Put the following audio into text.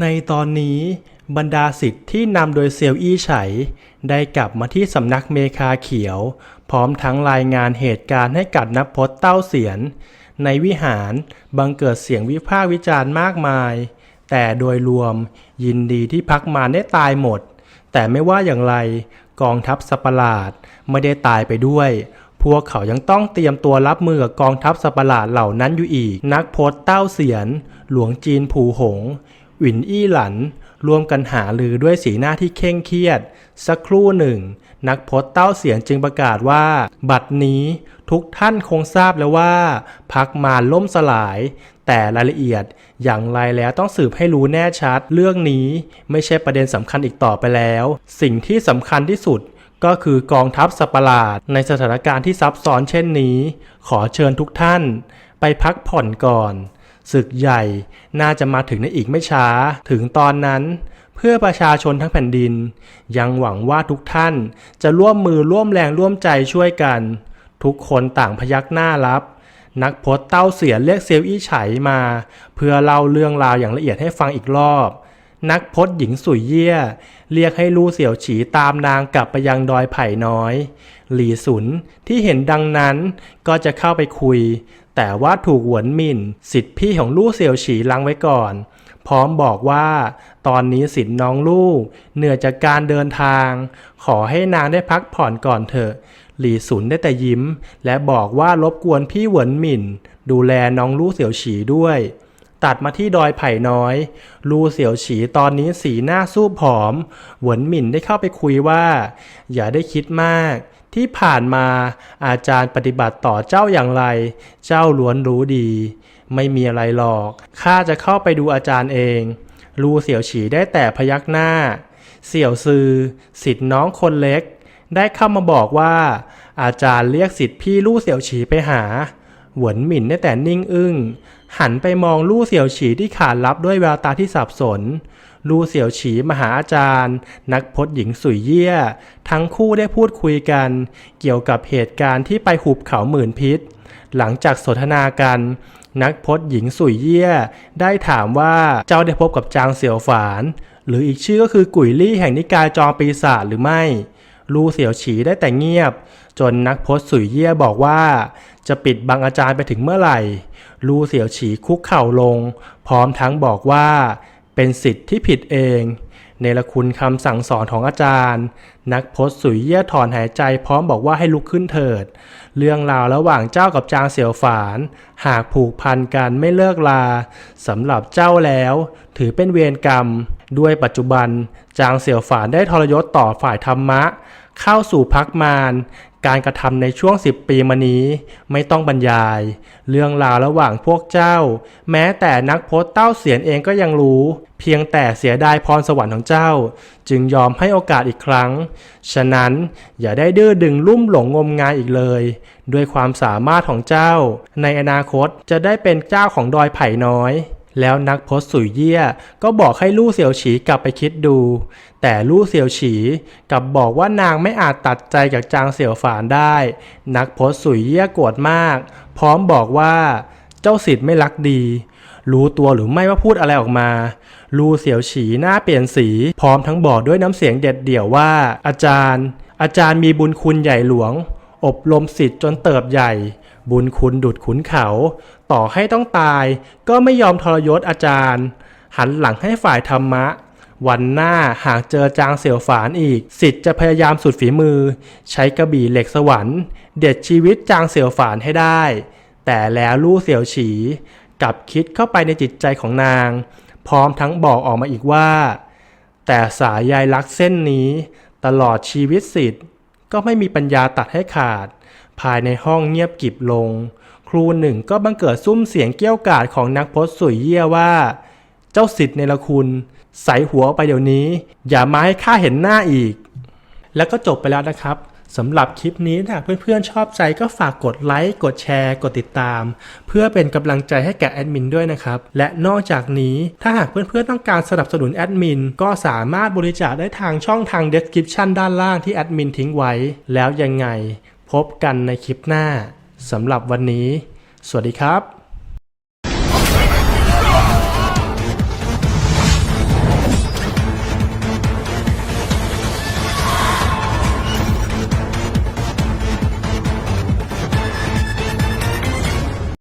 ในตอนนี้บรรดาสิทธิ์ที่นำโดยเซียวอี้ไฉ ได้กลับมาที่สำนักเมคาเขียว พร้อมทั้งรายงานเหตุการณ์ให้กับนักพจน์เต้าเสียน ในวิหารบังเกิดเสียงวิพากษ์วิจารณ์มากมาย แต่โดยรวมยินดีที่พักมาได้ตายหมด แต่ไม่ว่าอย่างไรกองทัพสัตว์ประหลาดไม่ได้ตายไปด้วย พวกเขายังต้องเตรียมตัวรับมือกับกองทัพสัตว์ประหลาดเหล่านั้นอยู่อีก นักพจน์เต้าเสียน หลวงจีนผูหง หวินอี้หลันรวมกันหาลือด้วยสีหน้าที่เคร่งเครียด สักครู่หนึ่ง นักพจน์เต้าเสียนจึงประกาศว่า บัดนี้ทุกท่านคงทราบแล้วว่า พักมาล่มสลาย แต่รายละเอียดอย่างไรแล้วต้องสืบให้รู้แน่ชัด เรื่องนี้ไม่ใช่ประเด็นสำคัญอีกต่อไปแล้ว สิ่งที่สำคัญที่สุดก็คือกองทัพสัประหลาดในสถานการณ์ที่ซับซ้อนเช่นนี้ ขอเชิญทุกท่าน ไปพักผ่อนก่อน ศึกใหญ่น่าจะมาถึงในอีกไม่ช้า ถึงตอนนั้น เพื่อประชาชนทั้งแผ่นดิน ยังหวังว่าทุกท่านจะร่วมมือร่วมแรงร่วมใจช่วยกัน ทุกคนต่างพยักหน้ารับ นักพจน์เต้าเสียเรียกเซียวอี้ไฉมา เพื่อเล่าเรื่องราวอย่างละเอียดให้ฟังอีกรอบ นักพจน์หญิงสุยเย่ยเรียกให้ลู่เสี่ยวฉีตามนางกลับไปยังดอยไผ่น้อย หลีสุนที่เห็นดังนั้นก็จะเข้าไปคุย แต่ว่าถูกหวนมิ่นสิทธิพี่ของลู่เสี่ยวฉีลังไว้ก่อน พร้อมบอกว่า ตอนนี้สิทธิน้องลูกเหนื่อยจากการเดินทาง ขอให้นางได้พักผ่อนก่อนเถอะ หลี่สุนได้แต่ยิ้ม และบอกว่ารบกวนพี่หวนหมิ่นดูแลน้องลู่เสี่ยวฉีด้วย ตัดมาที่ดอยไผ่น้อย ลูเสี่ยวฉีตอนนี้สีหน้าสู้ผอม หวนหมิ่นได้เข้าไปคุยว่า อย่าได้คิดมาก ที่ผ่านมาอาจารย์ปฏิบัติต่อเจ้าอย่างไร เจ้าล้วนรู้ดี ไม่มีอะไรหรอก ข้าจะเข้าไปดูอาจารย์เอง ลูเสี่ยวฉีได้แต่พยักหน้า เสี่ยวซือสิทธิ์น้องคนเล็ก ได้เข้ามาบอกว่า อาจารย์เรียกสิทธิ์พี่ลู่เสี่ยวฉีไปหา หวนหมิ่นได้แต่นิ่งอึ้งหันไปมองลู่เสี่ยวฉีที่ขานรับด้วยแววตาที่สับสน ลู่เสี่ยวฉีมหาอาจารย์ นักพจน์หญิงสุยเยี่ย ทั้งคู่ได้พูดคุยกัน เกี่ยวกับเหตุการณ์ที่ไปหุบเขาหมื่นพิษ หลังจากสนทนากัน นักพจน์หญิงสุยเยี่ย ได้ถามว่าเจ้าได้พบกับจางเสี่ยวฝาน หรืออีกชื่อก็คือกุ๋ยลี่แห่งนิกายจอมปีศาจหรือไม่ ลู่เสี่ยวฉีได้แต่เงียบ จนนักพจน์สุยเยี่ยบอกว่า จะปิดบังอาจารย์ไปถึงเมื่อไหร่ลู่เสี่ยวฉีคุกเข่าลง พร้อมทั้งบอกว่า เป็นสิทธิ์ที่ผิดเอง เนรคุณคำสั่งสอนของอาจารย์ นักพจน์สุยเยี่ยถอนหายใจพร้อมบอกว่าให้ลุกขึ้นเถิด เรื่องราวระหว่างเจ้ากับจางเสี่ยวฝาน หากผูกพันกันไม่เลิกลาสำหรับเจ้าแล้ว ถือเป็นเวรกรรม ด้วยปัจจุบัน จางเสี่ยวฝานได้ทรยศต่อฝ่ายธรรมะ เข้าสู่พักมาร การกระทำในช่วงสิบปีมานี้ ไม่ต้องบรรยาย เรื่องราวระหว่างพวกเจ้า แม้แต่นักโพสต์เต้าเสียนเองก็ยังรู้ เพียงแต่เสียดายพรสวรรค์ของเจ้า จึงยอมให้โอกาสอีกครั้ง ฉะนั้นอย่าได้ดื้อดึงลุ่มหลงงมงายอีกเลย ด้วยความสามารถของเจ้า ในอนาคตจะได้เป็นเจ้าของดอยไผ่น้อย แล้วนักพจน์สุยเยี่ยก็บอกให้ลู่เสี่ยวฉีกลับไปคิดดู แต่ลู่เสี่ยวฉีกลับบอกว่านางไม่อาจตัดใจจากจางเสี่ยวฝานได้ นักพจน์สุยเยี่ยโกรธมาก พร้อมบอกว่าเจ้าสิทธิ์ไม่รักดี รู้ตัวหรือไม่ว่าพูดอะไรออกมา ลู่เสี่ยวฉีหน้าเปลี่ยนสี พร้อมทั้งบอกด้วยน้ำเสียงเด็ดเดี่ยวว่า อาจารย์ อาจารย์มีบุญคุณใหญ่หลวง อบรมสิทธิ์จนเติบใหญ่ บุญคุณดุดขุนเขา ต่อให้ต้องตาย ก็ไม่ยอมทรยศอาจารย์ หันหลังให้ฝ่ายธรรมะ วันหน้าหากเจอจางเสี่ยวฝานอีก สิทธิ์จะพยายามสุดฝีมือ ใช้กระบี่เหล็กสวรรค์ เด็ดชีวิตจางเสี่ยวฝานให้ได้ แต่แล้วลู่เสี่ยวฉีกลับคิดเข้าไปในจิตใจของนาง พร้อมทั้งบอกออกมาอีกว่า แต่สายใยรักเส้นนี้ ตลอดชีวิตสิทธิ์ ก็ไม่มีปัญญาตัดให้ขาด ภายในห้องเงียบกิบลง ครูหนึ่งก็บังเกิดซุ้มเสียงเกี้ยวกาดของนักพจน์สุยเยี่ยว่า เจ้าสิทธิ์ในละคุณ ใส่หัวไปเดี๋ยวนี้ อย่ามาให้ข้าเห็นหน้าอีก แล้วก็จบไปแล้วนะครับ สำหรับคลิปนี้ถ้าเพื่อนๆชอบใจก็ฝากกดไลค์กดแชร์ กดติดตาม เพื่อเป็นกำลังใจให้แก่แอดมินด้วยนะครับ และนอกจากนี้ถ้าหากเพื่อนๆต้องการสนับสนุนแอดมินก็สามารถบริจาคได้ทางช่องทาง description ด้านล่างที่แอดมินทิ้งไว้ แล้วยังไง พบกันในคลิปหน้าสำหรับวันนี้ สวัสดีครับ